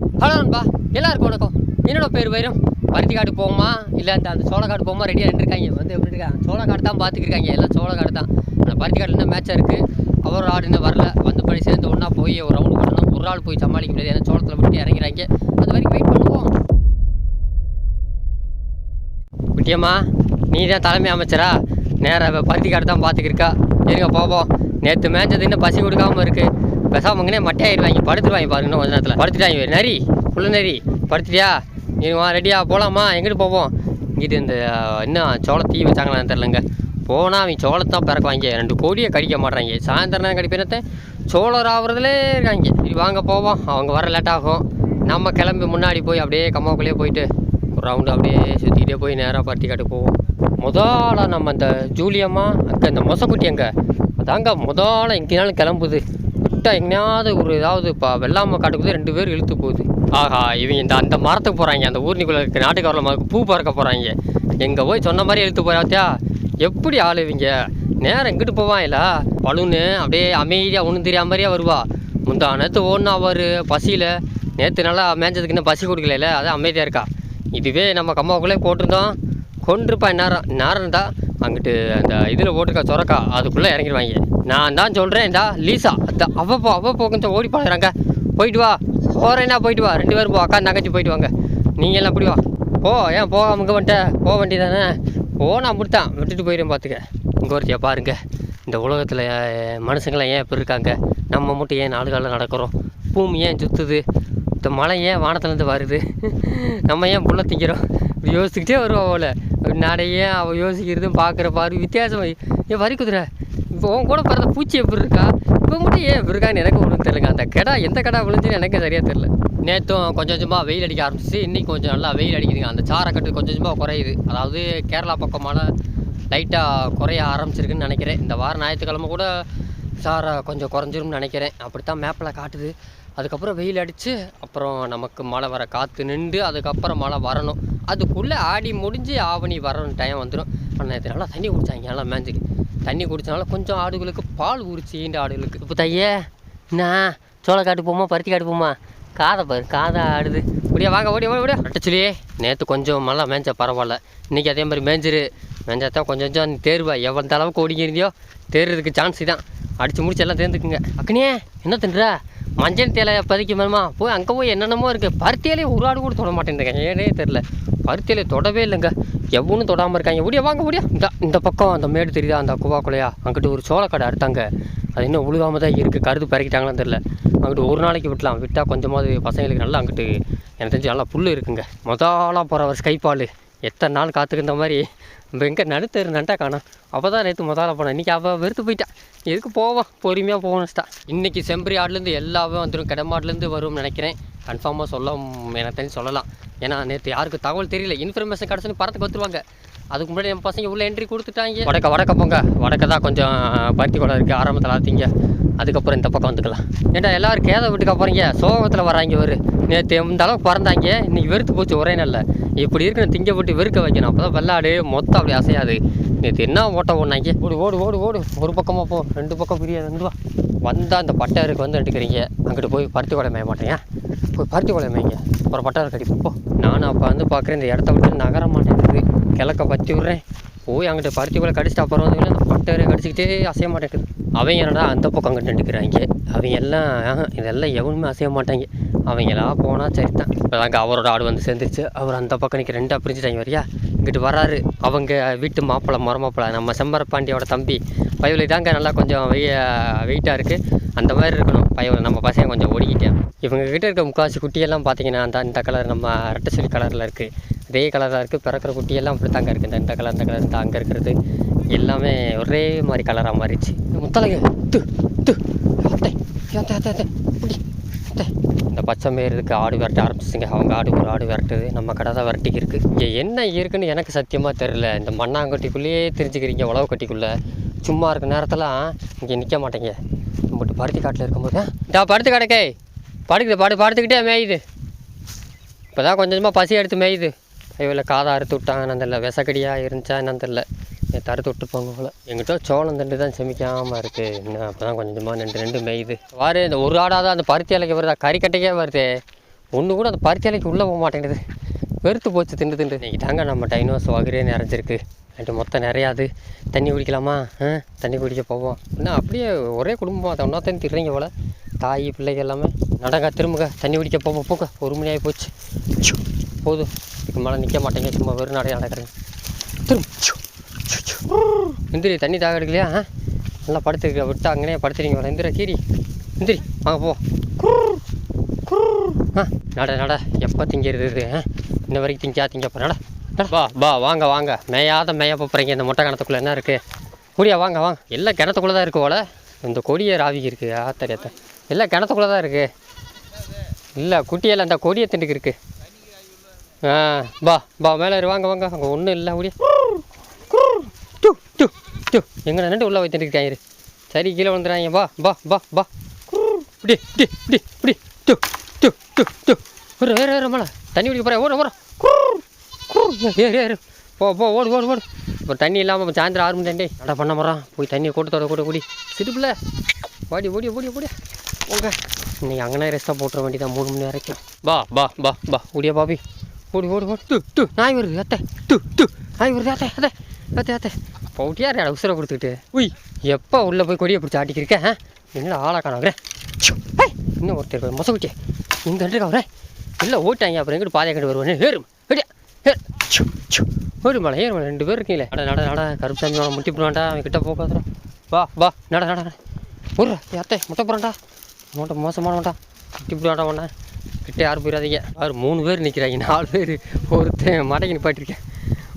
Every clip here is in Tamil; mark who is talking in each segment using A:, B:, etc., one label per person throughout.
A: ஹலோ நண்பா எல்லாருக்கும் வணக்கம். என்னோட பேர் வைரம். பருத்தி காடு போகுமா இல்லை அந்த அந்த சோளக்காடு போகுமா ரெடியாக இருந்திருக்காங்க வந்து எப்படி இருக்கா? சோளக்காடு தான் பார்த்துக்கிருக்காங்க. எல்லாம் சோளக்காடு தான். அந்த பருத்தி காட்டில் என்ன மேட்சாக இருக்குது அவர் ஆடு இன்னும் வரல. வந்து படி சேர்ந்து ஒன்றா போய் ஒரு ரவுண்டு பண்ணணும் ஒரு ஆள் போய் சமாளிக்க முடியாது. ஏன்னா சோளத்தில் விட்டு இறங்கிறாங்க. அது வரைக்கும் வெயிட் பண்ணுவோம். குட்டியம்மா நீ தான் தலைமை அமைச்சரா? நேராக பருத்தி காடு தான் பார்த்துக்கிருக்கா. இருங்க போவோம். நேற்று மேய்ச்சது இன்னும் பசி கொடுக்காமல் இருக்கு. பெசாமங்கனே மட்டையாயிருவாங்க படுத்துருவாங்க பாருங்க கொஞ்ச நேரத்தில். படுத்துட்டாங்க நரி புள்ள நரி படுத்துட்டியா? நீ வா ரெடியா போகலாமா எங்கிட்டு போவோம்? இங்கிட்டு இந்த இன்னும் சோள தீ வச்சாங்களான்னு தெரிலங்க போனால் அவங்க சோளத்தான் பிறக்குவாங்க. ரெண்டு கோடியை கடிக்க மாட்டாங்க சாயந்தரம் நேரம் கடிப்பினத்தை சோளம் ஆகுறதுலே இருக்காங்க. சரி வாங்க போவோம். அவங்க வர லேட் ஆகும். நம்ம கிளம்பி முன்னாடி போய் அப்படியே கம்மாக்குள்ளேயே போயிட்டு ஒரு ரவுண்டு அப்படியே சுற்றிக்கிட்டே போய் நேராக பருத்தி காட்டு போவோம். முதல்ல நம்ம அந்த ஜூலியம்மா அங்கே இந்த மொசக்குட்டி அங்கே அதாங்க முதல்ல எங்கேனாலும் கிளம்புது. விட்டால் எங்கேயாவது ஒரு ஏதாவது இப்போ வெள்ளாமை காட்டுக்குள்ளே ரெண்டு பேர் இழுத்து போகுது. ஆஹா இவங்க இந்த அந்த மரத்துக்கு போகிறாங்க அந்த ஊர்னிக்குள்ளே இருக்க நாட்டுக்காரில் மரத்துக்கு பூ பறக்க போகிறாங்க எங்கே போய் சொன்ன மாதிரி இழுத்து போகிறாத்தியா எப்படி ஆள் இவங்க? நேரம் எங்கிட்டு போவான் பலூனு அப்படியே அமைதியாக ஒன்றும் தெரியாத மாதிரியே வருவா. முந்தா நேற்று ஓடுனா அவர் பசியில். நேற்று நல்லா மேய்ஞ்சதுக்கு இன்னும் பசி கொடுக்கல அதான் அமைதியாக இருக்கா. இதுவே நம்ம கம்மாவுக்குள்ளே போட்டிருந்தோம். கொண்டிருப்பா நேரம் நேரம் தான் அங்கிட்டு அந்த இதில் போட்டுக்கா சொரக்கா அதுக்குள்ளே இறங்கிடுவாங்க. நான் தான் சொல்கிறேன் லீசா. அந்த அவ போ கொஞ்சம் ஓடி பழகிறாங்க. போயிட்டு வா. போகிறேன்னா போயிட்டு வா. ரெண்டு பேரும் போ. அக்கா தங்கச்சி போயிட்டு வாங்க. நீங்கள் எல்லாம் அப்படி வா. போ ஏன் போகாம இங்கே வந்துட்டேன் போக வேண்டியதானே நான் முடித்தான். விட்டுட்டு போயிடும் பார்த்துக்க இங்கே ஒருத்தியா பாருங்க. இந்த உலகத்தில் மனுஷங்களாம் ஏன் இப்படி இருக்காங்க? நம்ம மட்டும் ஏன் நாலு காலில் நடக்கிறோம்? பூமி ஏன் சுற்றுது இந்த மழை ஏன் வானத்துலேருந்து வருது? நம்ம ஏன் புள்ள திங்கிறோம்? இப்படி யோசிச்சுக்கிட்டே வருவோம் அவளை ஏன் அவள் யோசிக்கிறதும் பார்க்குற பாரு. வித்தியாசம். ஏன் வரி குதிரை இப்போ உன் கூட பிறந்த பூச்சி எப்படி இருக்கா? இப்போ மட்டும் ஏன் இப்படி இருக்கான்னு எனக்கு ஒன்றும் தெரியல அந்த கடை எந்த கடை விழுந்துன்னு எனக்கு சரியாக தெரில நேற்றும் கொஞ்சம் கொஞ்சமாக வெயில் அடிக்க ஆரம்பிச்சு இன்றைக்கி கொஞ்சம் நல்லா வெயில் அடிக்குதுங்க. அந்த சாரக்கட்டு கொஞ்சம் கொஞ்சமாக குறையுது. அதாவது கேரளா பக்கம் மழை லைட்டாக குறைய ஆரம்பிச்சிருக்குன்னு நினைக்கிறேன். இந்த வாரம் ஞாயிற்றுக்கிழமை கூட சாரை கொஞ்சம் குறைஞ்சிரும்னு நினைக்கிறேன். அப்படி தான் மேப்பில் காட்டுது. அதுக்கப்புறம் வெயில் அடித்து அப்புறம் நமக்கு மழை வர காற்று நின்று அதுக்கப்புறம் மழை வரணும். அதுக்குள்ளே ஆடி முடிஞ்சு ஆவணி வரணும் டைம் வந்துடும் ஆனால் இது நல்லா தண்ணி குடித்தாங்க நல்லா மேஞ்சுக்கு தண்ணி குடித்தனால கொஞ்சம் ஆடுகளுக்கு பால் ஊறிச்சு ஈண்ட ஆடுகளுக்கு. இப்போ தையே என்ன? சோளக்காட்டு போமா பருத்தி காட்டு போமா காதை பாரு காதை ஆடுது. இப்படியா வாங்க ஓடி ஓடி ஓடியா. அட்டச்சுலியே நேற்று கொஞ்சம் மழை மேய்ஞ்ச பரவாயில்ல. இன்றைக்கி அதே மாதிரி மேய்ஞ்சிரு மேஞ்சாதான் கொஞ்சம் கொஞ்சம் தேர்வா. எவ்வளோ அளவுக்கு ஓடிங்க இருந்தியோ தேர்றதுக்கு சான்ஸ் தான். அடித்து முடிச்சு எல்லாம் தேர்ந்துக்குங்க. அக்கனியே என்ன தின்ற? மஞ்சள் தேலை பறிக்க மேலமா போய் அங்கே போய் என்னென்னமோ இருக்குது பருத்தியிலே ஒரு ஆடு கூட தொட மாட்டேங்குதுங்க ஏனே தெரில பருத்தியிலே தொடவே இல்லைங்க. எவ்வளோ தொடாமல் இருக்காங்க. முடியா வாங்க முடியா இந்த இந்த பக்கம் அந்த மேடு தெரியுதா? அந்த குவா குலையா அங்கிட்டு ஒரு சோளக்கடை அடுத்தாங்க. அது இன்னும் உழுகாமல் தான் இருக்குது கருது பறக்கிட்டாங்களான்னு தெரில அங்கிட்டு ஒரு நாளைக்கு விட்டலாம் விட்டால் கொஞ்சமாவது பசங்களுக்கு நல்லா அங்கிட்டு எனக்கு தெரிஞ்சு நல்லா புல் இருக்குங்க. முதலாக போகிற ஒரு ஸ்கைப்பால். எத்தனை நாள் காத்துக்கிற மாதிரி நம்ம எங்கே நடுத்தரு நண்டா காணா. அப்போ தான் நேற்று முதல்ல போனேன். இன்றைக்கி அவள் வெறுத்து போயிட்டா. எதுக்கு போவோம் பொறுமையாக போகணும்ஸ்டா இன்றைக்கி செம்பரி ஆடுலேருந்து எல்லாமே வந்துடும் கிடமாட்லேருந்து வரும்னு நினைக்கிறேன். கன்ஃபார்மாக சொல்ல எனக்கு தெரிஞ்சு சொல்லலாம். ஏன்னா நேற்று யாருக்கு தகவல் தெரியல. இன்ஃபர்மேஷன் கிடச்சுன்னு படத்துக்கு வந்துருவாங்க. அதுக்கு முன்னாடி என் பசங்க உள்ளே என்ட்ரி கொடுத்துட்டாங்க. வடக்க வடக்க போங்க. வடக்க தான் கொஞ்சம் பருத்தி குளம் இருக்குது ஆரம்பத்தில் ஆத்திங்க. அதுக்கப்புறம் இந்த பக்கம் வந்துக்கலாம். ஏன்டா எல்லோரும் கேத வீட்டுக்கு போகிறீங்க சோகத்தில் வராங்க ஒரு நேற்று இந்த அளவுக்கு பறந்தாங்க. இன்றைக்கி வெறுத்து போச்சு ஒரே நல்ல இப்படி இருக்கணும் திங்க போட்டு வெறுக்க வைக்கணும். அப்போ தான் வெள்ளாடு மொத்தம் அப்படி அசையாது. நேற்று என்ன ஓட்டம் ஓடினாங்க ஓடு ஓடு ஓடு ஓடு. ஒரு பக்கமாக போ. ரெண்டு பக்கம் பிரியாது. வந்துவா வந்தால் அந்த பட்டாருக்கு வந்து எடுக்கிறீங்க அங்கிட்டு போய் பருத்தி கொலை மேய மாட்டேங்க போய் பருத்தி கொலை மேய்ங்க. அப்புறம் பட்டாருக்கு அடிப்போம். நானும் அப்போ வந்து பார்க்குறேன். இந்த இடத்த விட்டு நகர மாட்டேங்குது. கிழக்க பற்றி விட்றேன். போய் அங்கிட்ட பருத்திக்குள்ளே கடிச்சிட்டு அப்புறம் வந்து அந்த பட்டரை கடிச்சிக்கிட்டே அசைய மாட்டேங்குது. அவங்க என்னடா அந்த பக்கம் அங்கிட்டு நின்றுக்கிறாங்க அவங்க எல்லாம் இதெல்லாம் எவனுமே அசைய மாட்டாங்க. அவங்களா போனால் சரி தான் இப்போதாங்க அவரோட ஆடு வந்து சேர்ந்துருச்சு. அவர் அந்த பக்கம் நிற்க ரெண்டாக பிரிஞ்சுட்டாங்க வரியா இங்கிட்டு வராரு அவங்க வீட்டு மாப்பிள்ளை மரமாப்பிள்ளை நம்ம செம்பரப்பாண்டியோட தம்பி. பயவில் தாங்க நல்லா கொஞ்சம் வெய வெயிட்டாக இருக்குது அந்த மாதிரி இருக்கணும். பயவில் நம்ம பசங்க கொஞ்சம் ஓடிக்கிட்டேன் இவங்க கிட்ட இருக்க முக்காசி குட்டியெல்லாம் பார்த்தீங்கன்னா அந்த இந்த கலர் நம்ம ரெட்டை கலரில் இருக்குது கிரே கலராக இருக்குது பிறக்கிற குட்டியெல்லாம் அப்படி தாங்க இருக்குது இந்த கலர் இந்த கலர் இந்த அங்கே இருக்கிறது. எல்லாமே ஒரே மாதிரி கலராக மாறிடுச்சு. முத்தலைங்க து து. இந்த பச்சை மேருக்கு ஆடு விரட்ட ஆரம்பிச்சிங்க அவங்க ஆடு ஒரு ஆடு விரட்டுது. நம்ம கடை தான் விரட்டிக்கு இருக்குது இங்கே என்ன இருக்குன்னு எனக்கு சத்தியமாக தெரில இந்த மண்ணாங்கட்டிக்குள்ளேயே தெரிஞ்சுக்கிறீங்க உழவு கட்டிக்குள்ளே. சும்மா இருக்க நேரத்தெல்லாம் இங்கே நிற்க மாட்டேங்க. நம்மட்டு பருத்தி காட்டில் இருக்கும்போது டா பருத்தி கடைக்கே படுக்குது படு படுத்துக்கிட்டே மேயுது. இப்போ தான் கொஞ்சம் கொஞ்சமாக பசி எடுத்து மேயுது. ஐயோவில் காதை அறுத்து விட்டாங்கன்னு தெரில விசக்கடியாக இருந்துச்சா என்னன்னு தெரில நேற்று அறுத்து விட்டுருப்பாங்க போல். எங்கிட்ட சோளம் தண்டு தான் செமிக்காமல் இருக்குது இன்னும் அப்போ தான் கொஞ்சம் கொஞ்சமாக ரெண்டு ரெண்டு மேயுது. வாரு இந்த ஒரு ஆடாக தான் அந்த பருத்தி இலைக்கு வருதா? கறிக்கட்டைக்கே வருது. ஒன்று கூட அந்த பருத்தி இலைக்கு உள்ளே போக மாட்டேங்குது. வெறுத்து போச்சு திண்டு திண்டு. இன்றைக்கி தாங்க நம்ம டைனோஸ் வகரே நிறைஞ்சிருக்கு. நைட்டு மொத்தம் நிறையாது. தண்ணி குடிக்கலாமா? தண்ணி குடிக்க போவோம். இன்னும் அப்படியே ஒரே குடும்பம் அதை ஒன்றா தண்ணி திடுறீங்க போல. தாய் பிள்ளைங்க எல்லாமே. நடங்க திரும்புங்க. தண்ணி குடிக்க போவோம் போக்க ஒரு மணி ஆகி போச்சு போதும். இதுக்கு மேலே நிற்க மாட்டேங்க சும்மா வெறும் நடைய நடக்கிறேன். திரும்ப எந்திரி தண்ணி தாக எடுக்கலையா? ஆ? நல்லா படுத்துருக்க விட்டு அங்கேயே படுத்துறீங்க போல. எந்திர கீரி. எந்திரி வாங்க போ. ஆ நட நட. எப்போ திங்கிறது இது ஆ? இன்ன வரைக்கும் திங்கா திங்க நட நட. வா பா வாங்க வாங்க. மேயாத மேய போகிறீங்க இந்த மொட்டை கிணத்துக்குள்ளே என்ன இருக்குது கூடியா வாங்க வாங்க. எல்லாம் கிணத்துக்குள்ளே தான் இருக்கு போல. இந்த கொடியை ராவிக்கு இருக்குது ஆத்தரியத்த எல்லாம் கிணத்துக்குள்ளே தான் இருக்குது இல்லை குட்டியெல்லாம் அந்த கொடியை திண்டுக்கு இருக்குது ஆ பா பா மேலே வாங்க வாங்க. அங்கே ஒன்றும் இல்லை ஓடியா டூ டூ டூ. எங்கே நின்று உள்ளே வைத்துட்டு இருக்காங்க சரி கீழே வந்துடுறாங்க வா பா பா பா இப்படி இப்படி இப்படி இப்படி. Two two two two. ஒரு வேறு வேறு மேலே. தண்ணி குடிக்க போகிறேன் ஓட ஓட. ஏறு ஏறு. போ போ ஓடு ஓடு ஓடு. இப்போ தண்ணி இல்லாமல் சாயந்தரம் ஆறு மணி தண்டே நட பண்ண போகிறான் போய் தண்ணியை கூட்டத்தோட கூட கூடி. சிரிப்பில் வாடி ஓடி ஓடி ஓடி போங்க. இன்னைக்கு அங்கே ரெஸ்ட்டாக போட்டுற வேண்டியதான் மூணு மணி வரைக்கும். பா பா பா பா ஓடியா பாபி. ஓடி ஓடி ஓடி டு டு நாய் வருது அத்தை. டு டு நாய் வருது அத்தை அத்தை. அத்தை அத்தை. பவுட்டியார் யாரை உசுரை கொடுத்துக்கிட்டு. உய். எப்போ உள்ளே போய் கொடியை பிடிச்சி ஆட்டிக்கிருக்கேன்? என்ன ஆளா காணாங்கிறேன் இன்னும் ஒருத்தர் மொசகுட்டி இந்த ரெண்டு கவரேன் இல்லை ஓட்டாங்க அப்புறம் எங்கிட்ட பாதையை கண்டு வருவேன் ஏறும் ஏடியா ஏறு. ஏறு மலை ஏறு மலை. ரெண்டு பேர் இருக்கீங்களே. நட நட நட கருப்புசாமி அவனை முட்டி போடுவான்டா அவன் கிட்ட போகாதுடா வா வா. நட நட ஒரு அத்தை முட்டை போகிறான்டா மூட்டை மோசமானவன்டா. முட்டி போடுவான்டா உன்னை. கிட்ட யாரும் போயிடாதீங்க. யார் மூணு பேர் நிற்கிறாங்க நாலு பேர். ஒருத்தன் மடங்கி நிப்பாட்டிருக்கேன்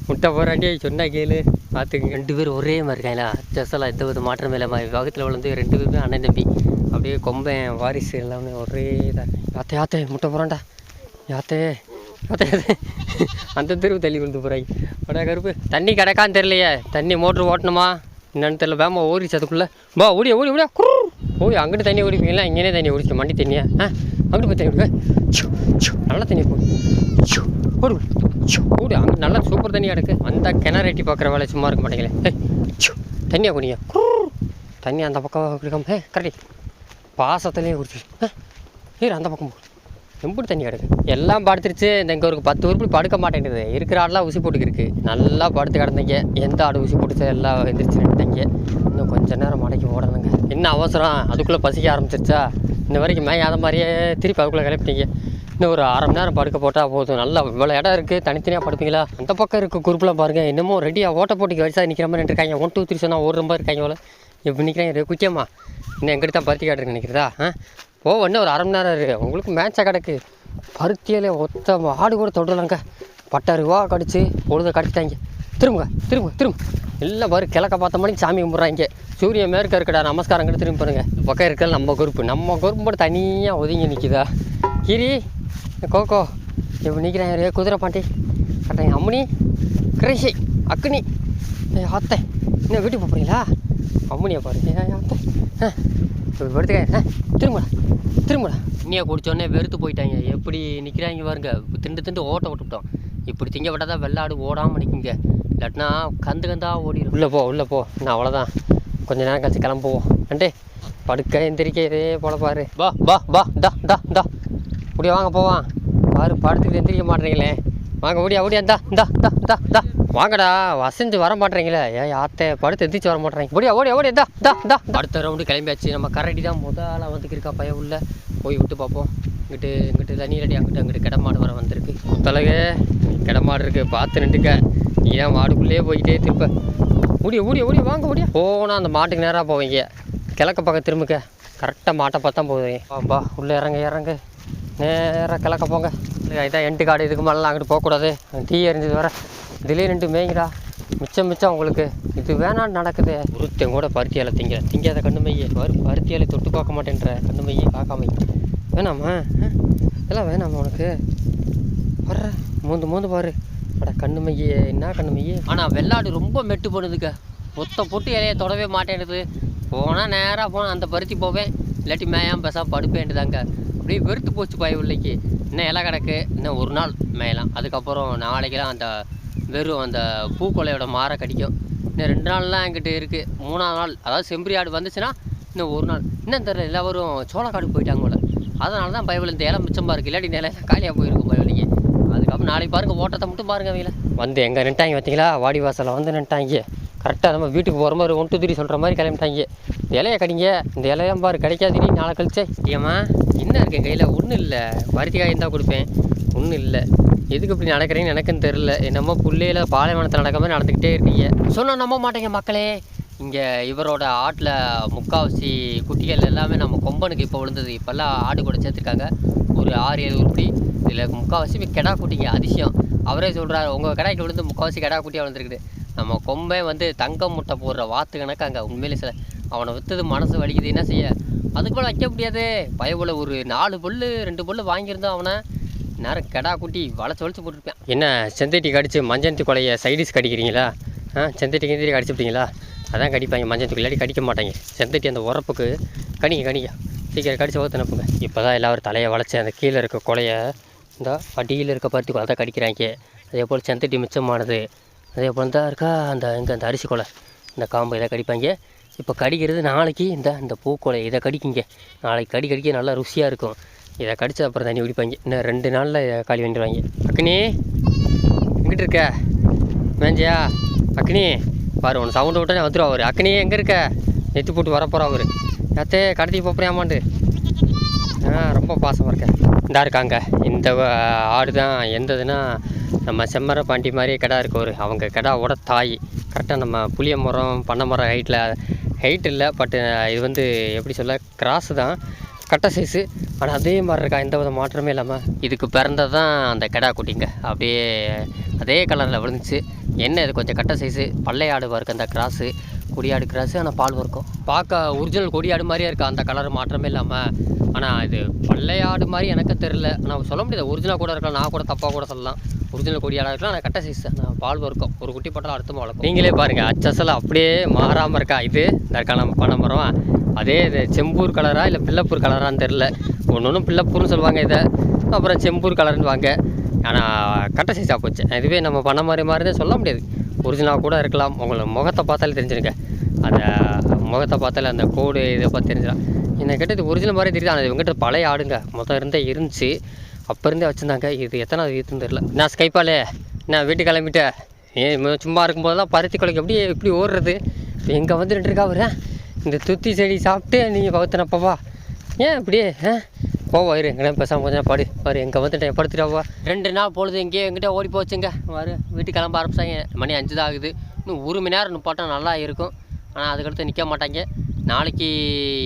A: முட்டை போகிறாண்டி சொன்னா கேளு. பார்த்துங்க ரெண்டு பேர் ஒரே மாதிரி இருக்காங்களா? ஜஸ்ஸெல்லாம் எந்த வித மாற்றமே இல்லாமல் வகத்தில் வளர்ந்து ரெண்டு பேருமே அண்ணன் தம்பி. அப்படியே கொம்பன் வாரிசு எல்லாமே ஒரே இதாக யாத்தே யாத்தே முட்டை போகிறான்டா யாத்தே யாத்தே யாத்தே. அந்த தெருவு தள்ளி விழுந்து போகிறாங்க அடா கருப்பு. தண்ணி கிடக்கான்னு தெரியலையே. தண்ணி மோட்ரு ஓட்டணுமா? என்னன்னு தெரியல. வேமா ஓடிச்சு அதுக்குள்ளே. பா ஓடி ஓடி ஓடியா. குரு ஓடி அங்கிட்டு தண்ணி ஓடிப்பீங்களா? இங்கேனே தண்ணி ஓடிச்சு மண்டி தண்ணியா. ஆ? அங்கிட்டு போய் தண்ணி விடுங்க நல்லா தண்ணி போடு ஓடு ஓடு அங்கே நல்லா சூப்பர் தண்ணியாக இருக்குது அந்த கிணறு எட்டி பார்க்குற வேலை சும்மா இருக்க மாட்டேங்களே. தண்ணியாக குடிங்க. தண்ணி அந்த பக்கம் குடிக்காம கரெக்ட் கரெக்டி பாசத்துலேயே குடிச்சு. ஏறு அந்த பக்கம் போ. தண்ணி கிடக்கு எல்லாம் படுத்துருச்சு. இந்த இங்கே ஒரு பத்து உருப்படி படுக்க மாட்டேங்குது. இருக்கிற ஆடெலாம் ஊசி போட்டுக்கிருக்கு. நல்லா படுத்து கிடந்தீங்க. எந்த ஆடு ஊசி போட்டுச்சு எல்லாம் எந்திரிச்சு நின்றுட்டீங்க இன்னும் கொஞ்ச நேரம் மடக்கி ஓடணுங்க. என்ன அவசரம்? அதுக்குள்ளே பசிக்க ஆரம்பிச்சிருச்சா? இந்த வரைக்கும் மேயாத மாதிரியே திருப்பி அதுக்குள்ளே கிளப்பிட்டீங்க இன்னும் ஒரு அரை மணி நேரம் படுக்க போட்டால் போதும். நல்லா இவ்வளோ இடம் இருக்குது தனித்தனியாக படுப்பீங்களா? அந்த பக்கம் இருக்க குரூப்பில் பாருங்கள் என்னமோ ரெடியாக ஓட்ட போட்டிக்கு வயசாக நிற்கிற மாதிரி இருக்காங்க. ஒன் டூ த்ரீ சொன்னால் ஒரு ரொம்ப இருக்காங்க போல. எப்படி நிற்கிறாங்க குச்சியம்மா இன்னும் எங்கிட்ட தான் பருத்தி காட்டுக்கு நிற்கிறதா ஆ? ஓ இன்னும் ஒரு அரை மணி நேரம் இருக்குது உங்களுக்கு மேட்சாக கிடக்கு. பருத்தியில் ஒத்த ஆடு கூட தொடரலங்க பட்டை ரூபா கடிச்சு பொழுத கடிச்சிட்டாங்க. திரும்புங்க திரும்ப திரும்ப எல்லாம் பாரு கிழக்க பார்த்த மாதிரி சாமி கும்பிட்றாங்க. சூரியன் மேற்க இருக்கடா நமஸ்காரம் கிட்ட திரும்பி பாருங்கள் இந்த பக்கம் இருக்கிற நம்ம குரூப்பு நம்ம குரூப் மட்டும் தனியாக ஒதுங்கி நிற்கிதா கிரி கோகோ எப்படி நிற்கிறாங்க குதிரை பாண்டி. கட்டாங்க அம்மனி கிரேஷி அக்னி. அத்தை. என்ன வீட்டுக்கு போகிறீங்களா அம்மனியை பாரு. அத்தை. ஆ இப்படி படுத்துக்க ஆ திரும்படா. திரும்படா. வெறுத்து போயிட்டாங்க. எப்படி நிற்கிறாங்க பாருங்க. திண்டு திண்டு ஓட்ட விட்டுவிட்டோம் இப்படி திங்க விட்டா தான் வெள்ளாடு ஓடாமல் நிற்குங்க இல்லாட்டினா கந்து கந்தா ஓடிடும் உள்ளே போ உள்ளே போ. நான் அவ்வளோதான் கொஞ்ச நேரம் கழிச்சு கிளம்புவோம். அண்டே படுக்க எந்திரிக்க இதே போல பாரு. பா பா பா டா டா டா. முடியா வாங்க போவான் பாரு படுத்துக்கிட்டு எந்திரிக்க மாட்டேறீங்களே வாங்க ஓடியா ஓடியா இந்தா இந்தா தா இந்தா இந்தா வாங்கடா வசஞ்சு வர மாட்டேறீங்களே. ஏன் ஆத்தே படுத்து எந்திரிச்சு வர மாட்டேறீங்க. ஓடியா ஓடியா ஓடியா தா தா இந்தா அடுத்த ரவுண்டு கிளம்பியாச்சு. நம்ம கரடி தான் முதல்ல வந்துக்கு இருக்கா பையன் உள்ள. போய் விட்டு பார்ப்போம் இங்கிட்டு இங்கிட்டு தண்ணி ரெடி அங்கிட்டு அங்கிட்டு கிடமாடு வர வந்திருக்கு. தலைவே கிடமாடு இருக்கு. பார்த்து நின்றுக்க. ஏன் மாடுக்குள்ளேயே போய்கிட்டே திருப்ப. ஓடிய ஓடிய ஓடிய வாங்க ஓடிய. போனால் அந்த மாட்டுக்கு நேராக போவீங்க கிழக்க பக்கம் திரும்பிக்க கரெக்டாக மாட்டை பார்த்தா போவீங்க வாம்பா உள்ளே இறங்க இறங்கு. நேராக கிழக்க போங்க. இல்லை இதான் எண்டு காடு இதுக்கு மேலாம் அங்கிட்டு போகக்கூடாது. டீ எரிஞ்சது வர இதுலேயே நின்று மேய்ங்கடா. மிச்சம் மிச்சம் உங்களுக்கு. இது வேணாம் நடக்குது. ஒருத்தன் கூட பருத்தி இலை திங்க. திங்காத கண்ணு மைய. வரு பருத்தி இலை தொட்டு பார்க்க மாட்டேன்ற கண்ணுமையே பார்க்காம வேணாமா? இதெல்லாம் வேணாமா உனக்கு? வர்ற. மூந்து மூந்து பாரு. அட கண்ணுமையே என்ன கண்ணுமையே? ஆனால் வெள்ளாடு ரொம்ப மெட்டு பண்ணுதுங்க ஒத்த பொட்டு இலையை தொடவே மாட்டேனுது போனால் நேராக போனால் அந்த பருத்தி போவேன். இல்லாட்டி மேயாம பேசாம படுப்பேன்ட்டுதாங்க அப்படியே வெறுத்து போச்சு பாய் உள்ளைக்கு. இன்னும் இலை கிடக்கு. இன்னும் ஒரு நாள் மேயலாம். அதுக்கப்புறம் நாளைக்கெல்லாம் அந்த வெறும் அந்த பூக்கொலையோட மாற கடிக்கும். இன்னும் ரெண்டு நாள்லாம் என்கிட்ட இருக்குது மூணாவது நாள் அதாவது செம்பரி ஆடு வந்துச்சுன்னா இன்னும் ஒரு நாள். இன்னும் தெரியல எல்லாரும் சோளக்காடு போயிட்டாங்க போல. அதனால தான் பயவில் இந்த இலை மிச்சமாக இருக்குது இல்லாட்டி நிலையெல்லாம் காலியாக போயிருக்கும் நாளைக்கு பாருங்கள் ஓட்டத்தை மட்டும் பாருங்க அவங்கள வந்து எங்கே நின்ட்டாங்க பார்த்தீங்களா வாடி வாசலில் வந்து நின்ட்டாங்க. கரெக்டாக நம்ம வீட்டுக்கு போகிற மாதிரி ஒன் டூ த்ரீ சொல்கிற மாதிரி கிளம்பிட்டாங்க. இந்த இலையை கடிங்க. இந்த இலையம் பாரு கிடைக்காது நாளை கழிச்சே. ஏம்மா என்ன இருக்கேன் கையில் ஒன்றும் இல்லை. பருத்தி இருந்தால் தான் கொடுப்பேன். ஒன்றும் இல்லை. எதுக்கு இப்படி நடக்கிறீங்கன்னு எனக்குன்னு தெரில என்னமோ புள்ளையில் பாலைவனத்தில் நடக்க மாதிரி நடந்துக்கிட்டே இருக்கீங்க. சொன்னால் நம்ப மாட்டேங்க மக்களே. இங்கே இவரோட ஆட்டில் முக்காவாசி குட்டிகள் எல்லாமே நம்ம கொம்பனுக்கு இப்போ விழுந்தது. இப்போல்லாம் ஆடு கூட சேர்த்துருக்காங்க. ஒரு ஆறு ஏழு உருப்படி இதில் முக்கால்வாசி கெடா குட்டிங்க அதிசயம். அவரே சொல்கிறாரு உங்கள் கடாய்க்கு விழுந்து முக்கால்வாசி கெடா குட்டியாக விழுந்துருக்குது. நம்ம கொம்பே வந்து தங்கம் முட்டை போடுற வாத்து கணக்கு அங்கே உண்மையிலே சில அவனை விற்றது மனசு வலிக்குது என்ன செய்ய? அதுக்கு மேலே வைக்க முடியாது. பயபோல் ஒரு நாலு புல்லு ரெண்டு புல்லு வாங்கியிருந்தோம் அவனை. நேரம் கெடா குட்டி வளச்சு வளைச்சு போட்டிருப்பேன். என்ன செந்தட்டி கடிச்சு மஞ்சந்தி கொலையை சைடிஸ் கடிக்கிறீங்களா? ஆ செந்தட்டி கிந்தட்டி கடிச்சுப்பிட்டீங்களா அதான் கடிப்பாங்க மஞ்சள் இல்லாட்டி கடிக்க மாட்டாங்க. செந்தட்டி அந்த உரப்புக்கு கடிங்க கடிங்க சீக்கிரம் கடிச்சு வகுத்து அனுப்புங்க. இப்போ தான் எல்லாரும் தலையை வளைச்சி அந்த கீழே இருக்க கொலையை இந்த அடியில் இருக்க பருத்தி கொலை தான் கடிக்கிறாங்க. அதே போல் செந்தட்டி மிச்சமானது. அதே போல் தான் இருக்கா அந்த இங்கே அந்த அரிசி கொலை. இந்த காம்பு இதை கடிப்பாங்க. இப்போ கடிக்கிறது நாளைக்கு இந்த இந்த பூக்கொலை. இதை கடிக்குங்க. நாளைக்கு கடி கடிக்க நல்லா ருசியாக இருக்கும். இதை கடிச்ச அப்புறம் தண்ணி குடிப்பாங்க. இன்னும் ரெண்டு நாளில் காலி பண்ணிடுவாங்க. அக்னி எங்கிட்டு இருக்க? மேஞ்சியா? அக்னி பாரு உன் சவுண்டு விட்டே வந்துடும் அவர். அக்னி எங்கே இருக்க? நெத்து போட்டு வர அவர். அத்தே கடத்தி போப்பறியாமாண்டு ஆ ரொம்ப பாசமாக இருக்கேன் இந்தா இருக்காங்க. இந்த ஆடு தான் எந்ததுன்னா நம்ம செம்மர பாண்டி மாதிரி கிடா இருக்கு ஒரு. அவங்க கிடாவோட தாய். கரெக்டாக நம்ம புளிய மரம் பண்ணை மரம் ஹைட்டில் ஹைட் இல்லை பட் இது வந்து எப்படி சொல்ல கிராஸ் தான். கட்டை சைஸு ஆனால் அதே மாதிரி இருக்கா எந்த வித மாற்றமே இல்லாமல் இதுக்கு பிறந்தது தான் அந்த கெடா குட்டிங்க. அப்படியே அதே கலரில் விழுந்துச்சு. என்ன இது கொஞ்சம் கட்டை சைஸு பள்ளையாடு இருக்குது அந்த கிராஸு கொடியாடு கிராஸு ஆனால் பால் இருக்கும் பார்க்க ஒரிஜினல் கொடியாடு மாதிரியே இருக்கா? அந்த கலர் மாற்றமே இல்லாமல் ஆனால் இது பள்ளையாடு மாதிரி எனக்கு தெரில ஆனால் சொல்ல முடியாது. ஒரிஜினல் கூட இருக்கலாம். நான் கூட தப்பாக கூட சொல்லலாம். ஒரிஜினல் கொடியாடாக இருக்கலாம். ஆனால் கட்டை சைஸ் நான் பால் இருக்கும் ஒரு குட்டி போட்டாலும் அடுத்த வளர்க்கும். நீங்களே பாருங்கள் அச்சசல் அப்படியே மாறாமல் இருக்கா? இது நம்ம பண்ண மரம் அதே இது செம்பூர் கலரா இல்லை பிள்ளைப்பூர் கலரான்னு தெரில ஒன்று ஒன்று பிள்ளைப்பூர்னு சொல்லுவாங்க இதை. அப்புறம் செம்பூர் கலர்னு வாங்க. ஆனால் கட்டை சைஸாக போச்சு. இதுவே நம்ம பண்ண மாதிரி மாதிரி சொல்ல முடியாது. ஒரிஜினலாக கூட இருக்கலாம். உங்களை முகத்தை பார்த்தாலே தெரிஞ்சிருங்க. அந்த முகத்தை பார்த்தாலே அந்த கோடு இதை பார்த்து தெரிஞ்சிடும் என்னை கேட்டது ஒரிஜினல் மாதிரி தெரியுது. ஆனால் இவங்ககிட்ட பழைய ஆடுங்க. மொத்தம் இருந்தே இருந்துச்சு. அப்போ இருந்தே வச்சுருந்தாங்க. இது எத்தனை இருக்குன்னு தெரில நான் ஸ்கைப்பாலே நான் வீட்டுக்கு கிளம்பிட்டேன். ஏன் சும்மா இருக்கும்போதெல்லாம் பருத்தி கொலைக்கு எப்படி எப்படி ஓடுறது. இப்போ எங்கே வந்து இருக்கா வரேன் இந்த துத்தி செடி சாப்பிட்டு நீங்கள் பகுத்தினப்பவா ஏன் இப்படியே போவா இரு எங்கே பேசாமல் கொஞ்சம் படு. பாரு எங்கே வந்துட்டேன் படுத்துட்டாவா ரெண்டு நாள் பொழுது எங்கேயோ எங்கிட்ட ஓடி போச்சுங்க. வாரு வீட்டுக்கு கிளம்ப ஆரம்பிச்சாங்க. மணி அஞ்சு தான் ஆகுது. இன்னும் ஒரு மணி நேரம் நிப்பாட்டா நல்லா இருக்கும். ஆனால் அதுக்கடுத்து நிற்க மாட்டாங்க. நாளைக்கு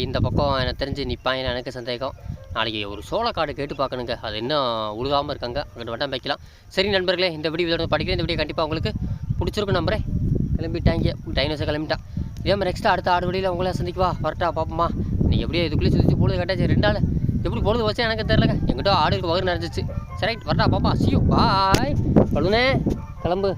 A: இந்த பக்கம் எனக்கு தெரிஞ்சு நிற்பாங்கன்னு எனக்கு சந்தேகம். நாளைக்கு ஒரு சோளக்காடு கேட்டு பார்க்கணுங்க. அது இன்னும் உழுகாமல் இருக்காங்க. அங்கிட்ட வட்டம் வைக்கலாம் சரி நண்பர்களே இந்த வீடியோ இதோட படிக்கிறேன். இந்த வீடியோ கண்டிப்பாக உங்களுக்கு பிடிச்சிருக்கும் நம்பரே கிளம்பிட்டாங்க. டைனோஸை கிளம்பிட்டான். இதே மாதிரி நெக்ஸ்ட்டு அடுத்த ஆடு வழியில் உங்களை சந்திக்குவா வரட்டா பார்ப்போமா. நீ எப்படியோ இதுக்குள்ளேயே சுற்றி பொழுது கட்டாச்சு ரெண்டு நாள் எப்படி பொழுது வச்சு எனக்கு தெரிலங்க எங்கிட்ட ஆடுக்கு வகுறு நிறைஞ்சிச்சு சரி வரட்டா பாப்பா. சியூ பாய் பழுனே கிளம்பு.